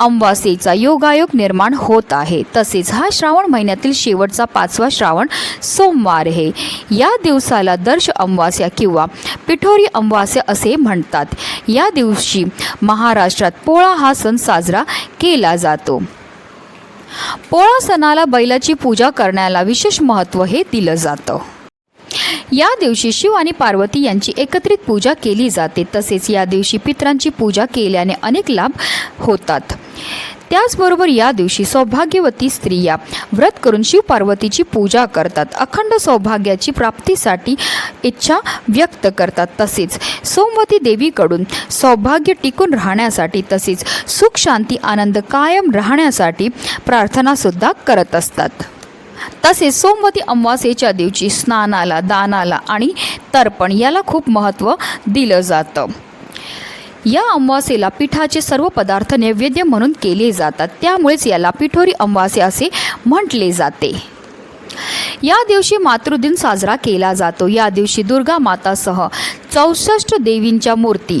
अमावास्येचा योगायोग निर्माण होत आहे. तसेच हा श्रावण महिन्यातील शेवटचा पाचवा श्रावण सोमवार आहे. या दिवसाला दर्श अमावास्या किंवा पिठोरी अमावास्या असे म्हणतात. या दिवशी महाराष्ट्रात पोळा हा सण साजरा केला जातो. पोळा सणाला बैलाची पूजा करण्याला विशेष महत्त्व हे दिलं जातं. या दिवशी शिव आणि पार्वती यांची एकत्रित पूजा केली जाते. तसेच या दिवशी पित्रांची पूजा केल्याने अनेक लाभ होतात. त्याचबरोबर या दिवशी सौभाग्यवती स्त्रिया व्रत करून शिव पार्वतीची पूजा करतात. अखंड सौभाग्याची प्राप्तीसाठी इच्छा व्यक्त करतात. तसेच सोमवती देवीकडून सौभाग्य टिकून राहण्यासाठी तसेच सुख शांती आनंद कायम राहण्यासाठी प्रार्थनासुद्धा करत असतात. तसेच सोमवती अमावास्येच्या दिवशी स्नानाला दानाला आणि तर्पण याला खूप महत्त्व दिलं जातं. या अमावास्येला पिठाचे सर्व पदार्थ नैवेद्य म्हणून केले जातात. त्यामुळेच याला पिठोरी अमावास्या असे म्हटले जाते. या दिवशी मातृदिन साजरा केला जातो. या दिवशी दुर्गा मातासह चौसष्ट देवींच्या मूर्ती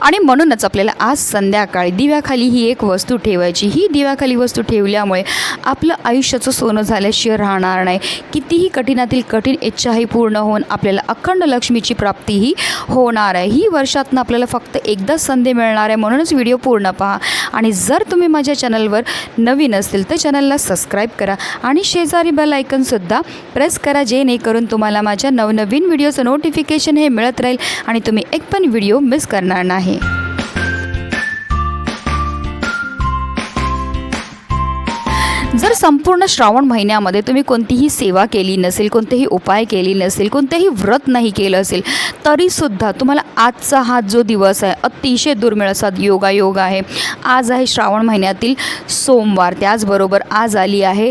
आणि म्हणूनच आपल्याला आज संध्याकाळी दिव्याखाली ही एक वस्तू ठेवायची. ही दिव्याखाली वस्तू ठेवल्यामुळे आपलं आयुष्याचं सोनं झाल्याशिवाय राहणार नाही. कितीही कठीणातील कठीण इच्छाही पूर्ण होऊन आपल्याला अखंड लक्ष्मीची प्राप्तीही होणार आहे. ही वर्षातनं आपल्याला फक्त एकदाच संधी मिळणार आहे म्हणूनच व्हिडिओ पूर्ण पहा. आणि जर तुम्ही माझ्या चॅनलवर नवीन असतील तर चॅनलला सबस्क्राईब करा आणि शेजारी बेल आयकनसुद्धा प्रेस करा जेणेकरून तुम्हाला माझ्या नवनवीन व्हिडिओचं नोटिफिकेशन हे मिळत राहील आणि तुम्ही एक पण व्हिडिओ मिस करणार नाही. जर संपूर्ण श्रावण महिन्यामध्ये तुम्ही कोणतीही सेवा केली नसेल कोणतेही उपाय केली नसेल कोणतेही व्रत नाही केलं असेल तरीसुद्धा तुम्हाला आजचा हा जो दिवस आहे अतिशय दुर्मिळ असा योगायोग आहे. आज आहे श्रावण महिन्यातील सोमवार त्याचबरोबर आज आली आहे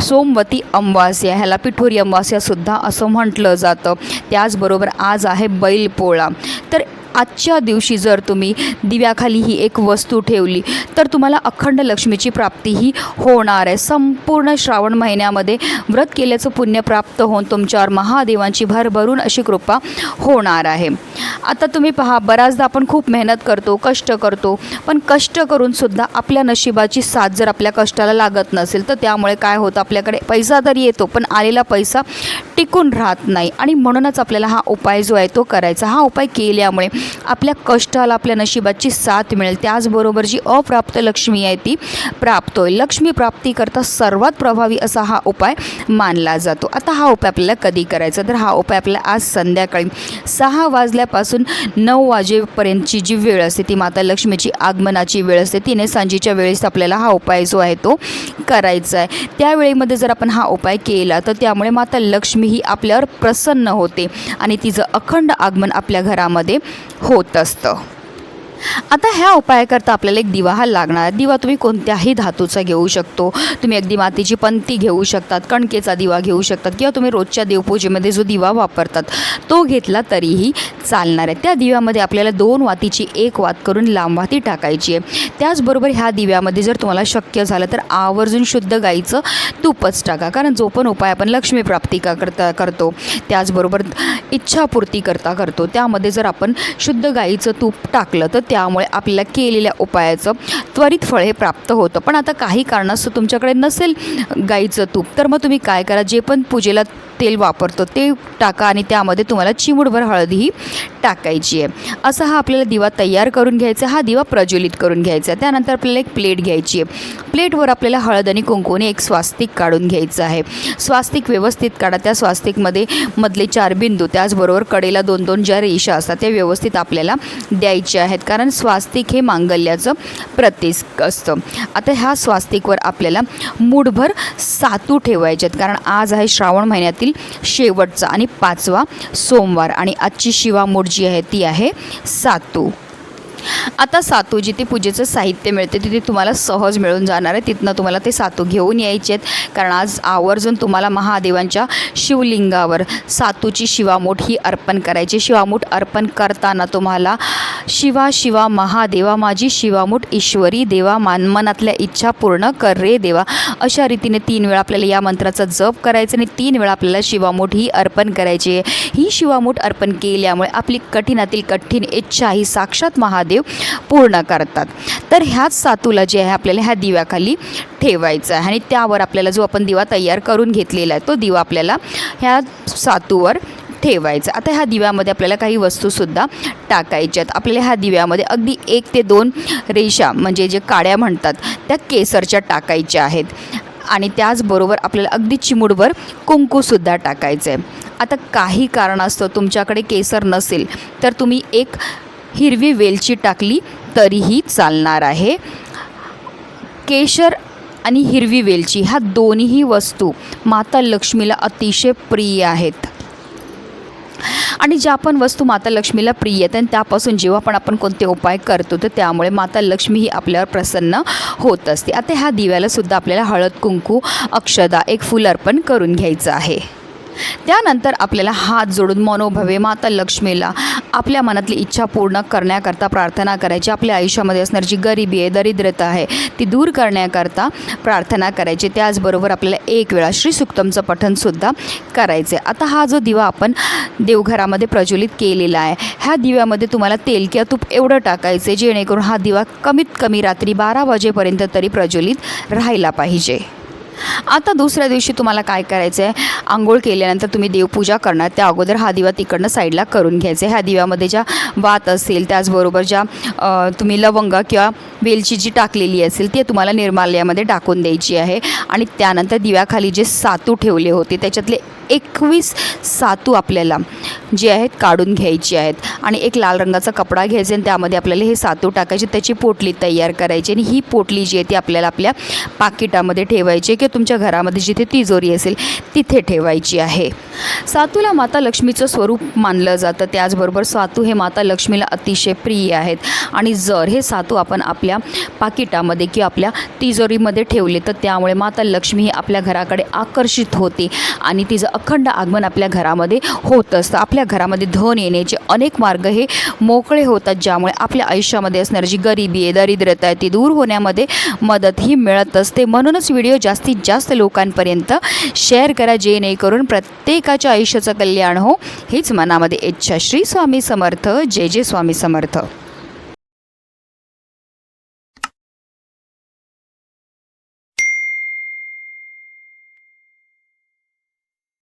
सोमवती अमावास्या. ह्याला पिठोरी अमावास्यासुद्धा असं म्हटलं जातं. त्याचबरोबर आज आहे बैलपोळा. तर आजच्या दिवशी जर तुम्ही दिव्याखाली ही एक वस्तू ठेवली तर तुम्हाला अखंड लक्ष्मीची प्राप्तीही होणार आहे. संपूर्ण श्रावण महिन्यामध्ये व्रत केल्याचं पुण्य प्राप्त होऊन तुमच्यावर महादेवांची भरभरून अशी कृपा होणार आहे. आता तुम्ही पहा बऱ्याचदा आपण खूप मेहनत करतो कष्ट करतो पण कष्ट करूनसुद्धा आपल्या नशिबाची साथ जर आपल्या कष्टाला लागत नसेल तर त्यामुळे काय होतं? आपल्याकडे पैसा तरी येतो पण आलेला पैसा टिकून राहत नाही. आणि म्हणूनच आपल्याला हा उपाय जो आहे तो करायचा. हा उपाय केल्यामुळे आपल्या कष्टाला आपल्या नशिबाची साथ मिळेल. त्याचबरोबर जी अप्राप्त लक्ष्मी आहे ती प्राप्त होईल. लक्ष्मी प्राप्तीकरता सर्वात प्रभावी असा हा उपाय मानला जातो. आता हा उपाय आपल्याला कधी करायचा? तर हा उपाय आपल्याला आज संध्याकाळी सहा वाजल्यापासून नऊ वाजेपर्यंतची जी वेळ असते ती माता लक्ष्मीची आगमनाची वेळ असते तिने सांजेच्या वेळेस आपल्याला हा उपाय जो आहे तो करायचा आहे. त्यावेळेमध्ये जर आपण हा उपाय केला तर त्यामुळे माता लक्ष्मी ही आपल्यावर प्रसन्न होते आणि तिचं अखंड आगमन आपल्या घरामध्ये होत असतं. आता ह्या उपायाकरता आपल्याला एक दिवा हा लागणार. आहे. दिवा तुम्ही कोणत्याही धातूचा घेऊ शकतो. तुम्ही अगदी मातीची पंती घेऊ शकतात कणकेचा दिवा घेऊ शकतात किंवा तुम्ही रोजच्या देवपूजेमध्ये जो दिवा वापरतात तो घेतला तरीही चालणार आहे. त्या दिव्यामध्ये आपल्याला दोन वातीची एक वात करून लांब वाती टाकायची आहे. त्याचबरोबर ह्या दिव्यामध्ये जर तुम्हाला शक्य झालं तर आवर्जून शुद्ध गाईचं तूपच टाका. कारण जो पण उपाय आपण लक्ष्मीप्राप्ती का करता करतो त्याचबरोबर इच्छापूर्ती करता करतो. त्यामध्ये जर आपण शुद्ध गाईचं तूप टाकलं तर त्यामुळे आपल्याला केलेल्या उपायाचं त्वरित फळ हे प्राप्त होतं. पण आता काही कारणास्तव तुमच्याकडे नसेल गाईचं तूप तर मग तुम्ही काय करा? जे पण पूजेला तेल वापरतो ते टाका आणि त्यामध्ये तुम्हाला चिमूटभर हळदीही टाकायची आहे. असा हा आपल्याला दिवा तयार करून घ्यायचा हा दिवा प्रज्वलित करून घ्यायचा आहे. त्यानंतर आपल्याला एक प्लेट घ्यायची आहे. प्लेटवर आपल्याला हळद आणि कुंकूने एक स्वास्तिक काढून घ्यायचं आहे. स्वास्तिक व्यवस्थित काढा. त्या स्वास्तिकमध्ये मधले चार बिंदू त्याचबरोबर कडेला दोन दोन ज्या रेषा असतात त्या व्यवस्थित आपल्याला द्यायच्या आहेत. कारण स्वास्तिक हे मांगल्याचं प्रतीक असतं. आता ह्या स्वास्तिकवर आपल्याला मूठभर सातू ठेवायचे आहेत. कारण आज आहे श्रावण महिन्यातील शेवटचा आणि पाचवा सोमवार. आणि आजची शिवा मोड जी आहे ती आहे सातू. आता सातू जिथे पूजेचं साहित्य मिळते तिथे तुम्हाला सहज मिळून जाणार आहे. तिथनं तुम्हाला ते सातू घेऊन यायचे आहेत. कारण आज आवर्जून तुम्हाला महादेवांच्या शिवलिंगावर सातूची शिवामूठ ही अर्पण करायची. शिवामूठ अर्पण करताना तुम्हाला शिवा शिवा महादेवा माझी शिवामूठ ईश्वरी देवा मान मनातल्या इच्छा पूर्ण कर रे देवा. अशा रीतीने तीन वेळा आपल्याला या मंत्राचा जप करायचा आणि तीन वेळा आपल्याला शिवामूठ ही अर्पण करायची आहे. ही शिवामूठ अर्पण केल्यामुळे आपली कठीणातील कठीण इच्छा ही साक्षात महादेव पूर्ण करतात. तर ह्याच सातूला जे आहे आपल्याला ह्या दिव्याखाली ठेवायचं आहे. आणि त्यावर आपल्याला जो आपण दिवा तयार करून घेतलेला आहे तो दिवा आपल्याला ह्या सातूवर ठेवायचं. आता ह्या दिव्यामध्ये आपल्याला काही वस्तूसुद्धा टाकायच्या आहेत आपल्याला ह्या दिव्यामध्ये अगदी एक ते दोन रेषा म्हणजे जे काड्या म्हणतात त्या केसरच्या टाकायच्या आहेत. आणि त्याचबरोबर आपल्याला अगदी चिमुडवर कुंकूसुद्धा टाकायचं आहे आता काही कारणास्तव तुमच्याकडे केसर नसेल तर तुम्ही एक हिरवी वेलची टाकली तरीही चालणार आहे. केशर आणि हिरवी वेलची ह्या दोन्हीही वस्तू माता लक्ष्मीला अतिशय प्रिय आहेत. आणि ज्या पण वस्तू माता लक्ष्मीला प्रिय आहेत आणि त्यापासून जेव्हा पण आपण कोणते उपाय करतो तर त्यामुळे माता लक्ष्मी ही आपल्यावर प्रसन्न होत असते. आता ह्या दिव्याला सुद्धा आपल्याला हळद कुंकू अक्षदा एक फुल अर्पण करून घ्यायचं आहे. त्यानंतर आपल्याला हात जोडून मनोभवे माता लक्ष्मीला आपल्या मनातली इच्छा पूर्ण करण्याकरता प्रार्थना करायची. आपल्या आयुष्यामध्ये असणारी जी गरिबी आहे दरिद्रता आहे ती दूर करण्याकरता प्रार्थना करायची. त्याचबरोबर आपल्याला एक वेळा श्री सुक्तमचं पठणसुद्धा करायचं आहे आता हा जो दिवा आपण देवघरामध्ये प्रज्वलित केलेला आहे ह्या दिव्यामध्ये तुम्हाला तेल किंवा तूप एवढं टाकायचं जेणेकरून हा दिवा कमीत कमी रात्री बारा वाजेपर्यंत तरी प्रज्वलित राहायला पाहिजे. आता दुसऱ्या दिवशी तुम्हाला काय करायचं आहे आंघोळ केल्यानंतर तुम्ही देवपूजा करणार. त्या अगोदर हा दिवा तिकडनं साईडला करून घ्यायचा आहे. ह्या दिव्यामध्ये ज्या वात असेल त्याचबरोबर ज्या तुम्ही लवंग किंवा वेलची जी टाकलेली असेल ती तुम्हाला निर्मालयामध्ये टाकून द्यायची आहे. आणि त्यानंतर दिव्याखाली जे सातू ठेवले होते त्याच्यातले एकवीस सातू आपल्याला जे आहेत काढून घ्यायची आहेत. आणि एक लाल रंगाचा कपडा घ्यायचा आणि त्यामध्ये आपल्याला हे सातू टाकायचे त्याची पोटली तयार करायची आणि ही पोटली जी आहे ती आपल्याला आपल्या पाकिटामध्ये ठेवायची किंवा तुमच्या घरामध्ये जिथे तिजोरी असेल तिथे ठेवायची आहे. सातूला माता लक्ष्मीचं स्वरूप मानलं जातं. त्याचबरोबर सातू हे माता लक्ष्मीला अतिशय प्रिय आहेत. आणि जर हे सातू आपण आपल्या पाकिटामध्ये किंवा आपल्या तिजोरीमध्ये ठेवले तर त्यामुळे माता लक्ष्मी ही आपल्या घराकडे आकर्षित होते आणि तिचं अखंड आगमन आपल्या घरामध्ये होत असतं. आपल्या घरामध्ये धन येण्याचे अनेक मार्ग हे मोकळे होतात ज्यामुळे आपल्या आयुष्यामध्ये असणारी जी गरिबी आहे दरिद्रता आहे ती दूर होण्यामध्ये मदत ही मिळत असते. म्हणूनच व्हिडिओ जास्तीत जास्त लोकांपर्यंत शेअर करा जेणेकरून प्रत्येकाच्या आयुष्याचं कल्याण हो. हीच मनामध्ये इच्छा. श्री स्वामी समर्थ. जय जय स्वामी समर्थ.